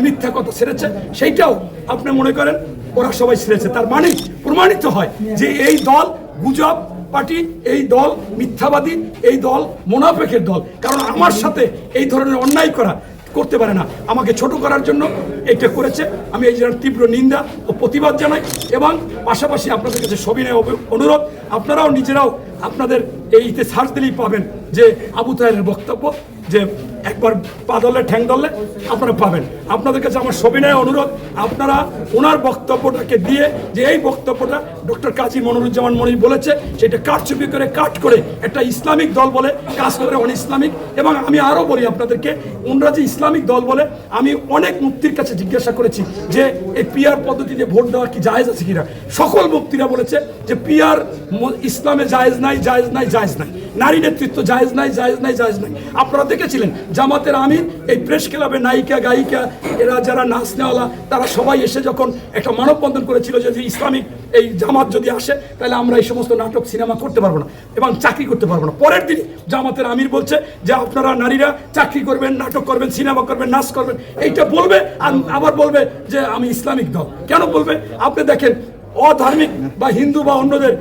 মিথ্যা কথা ছেড়েছে, সেইটাও আপনি মনে করেন, ওরা সবাই ছেড়েছে। তার মানে প্রমাণিত হয় যে এই দল গুজব পার্টি, এই দল মিথ্যাবাদী, এই দল মোনাফেকের দল। কারণ আমার সাথে এই ধরনের অন্যায় করা করতে পারে না। আমাকে ছোট করার জন্য এটা করেছে। আমি এই জন্য তীব্র নিন্দা ও প্রতিবাদ জানাই এবং পাশাপাশি আপনাদের কাছে সবিনয় অনুরোধ, আপনারাও নিজেরাও আপনাদের এইতে সার্চ দিলেই পাবেন যে আবু তাহেরের বক্তব্য। যে একবার পা দলে ঠ্যাং দলে আপনারা পাবেন। আপনাদের কাছে আমার সবিনয় অনুরোধ, আপনারা ওনার বক্তব্যটাকে দিয়ে যে এই বক্তব্যটা ডক্টর কাজী মনিরুজ্জামান মনির বলেছে, সেটা কাটচুপি করে কাট করে একটা ইসলামিক দল বলে কাজ করে অন ইসলামিক। এবং আমি আরও বলি আপনাদেরকে, ওনারা যে ইসলামিক দল বলে, আমি অনেক মুক্তির কাছে জিজ্ঞাসা করেছি যে এই পিয়ার পদ্ধতিতে ভোট দেওয়া কি জায়েজ আছে কিনা। সকল মুক্তিরা বলেছে যে পিয়ার ইসলামে জায়েজ নাই জায়েজ নাই জায়েজ নাই। নারী নেতৃত্ব জায়েজ নাই জায়েজ নাই জায়েজ নাই। আপনারা দেখেছিলেন জামাতের আমির, এই প্রেস ক্লাবে নায়িকা, গায়িকা, এরা যারা নাচ নেওয়ালা, তারা সবাই এসে যখন একটা মানববন্ধন করেছিল যে ইসলামিক এই জামাত যদি আসে, তাহলে আমরা এই সমস্ত নাটক সিনেমা করতে পারব না এবং চাকরি করতে পারব না। পরের দিন জামাতের আমির বলছে যে আপনারা নারীরা চাকরি করবেন, নাটক করবেন, সিনেমা করবেন, নাচ করবেন, এইটা বলবে আর আবার বলবে যে আমি ইসলামিক দল। কেন বলবে? আপনি দেখেন, অধার্মিক বা হিন্দু বা অন্যদের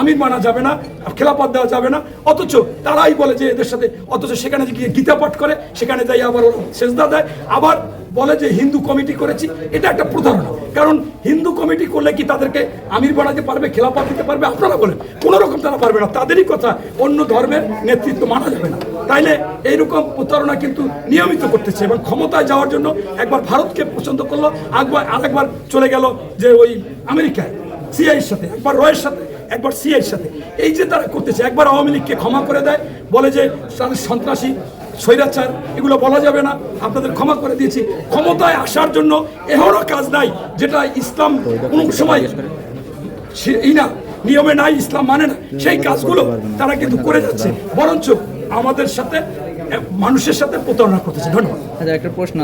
আমির মানা যাবে না খেলাপাত দেওয়া যাবে না। অথচ তারাই বলে যে এদের সাথে, অথচ সেখানে গিয়ে গীতা পাঠ করে, সেখানে যাই আবার ওরা সেজদা দেয়, আবার বলে যে হিন্দু কমিটি করেছি, এটা একটা প্রতারণা। কারণ হিন্দু কমিটি করলে কি তাদেরকে আমির বানাতে পারবে খেলাপাত দিতে পারবে? আপনারা বলেন, কোনো রকম তারা পারবে না। তাদেরই কথা, অন্য ধর্মের নেতৃত্ব মানা যাবে না। তাইলে এইরকম প্রতারণা কিন্তু নিয়মিত করতেছে এবং ক্ষমতায় যাওয়ার জন্য একবার ভারতকে পছন্দ করল একবার আরেকবার চলে গেল যে ওই আমেরিকায়। সিআইয়ের সাথে একবার রয়ের সাথে একবার সিআইয়ের সাথে। এই যে তারা করতেছে একবার আওয়ামী লীগকে ক্ষমা করে দেয় বলে যে তাদের সন্ত্রাসী স্বৈরাচার এগুলো বলা যাবে না আপনাদের ক্ষমা করে দিয়েছি। ক্ষমতায় আসার জন্য এহরও কাজ নাই যেটা ইসলাম কোনো সময় সে- এই না নিয়মে নাই ইসলাম মানে না। সেই কাজগুলো তারা কিন্তু করে যাচ্ছে। বরঞ্চ আমাদের সাথে মানুষের সাথে প্রতারণা করতেছে। ধন্যবাদ। আচ্ছা একটা প্রশ্ন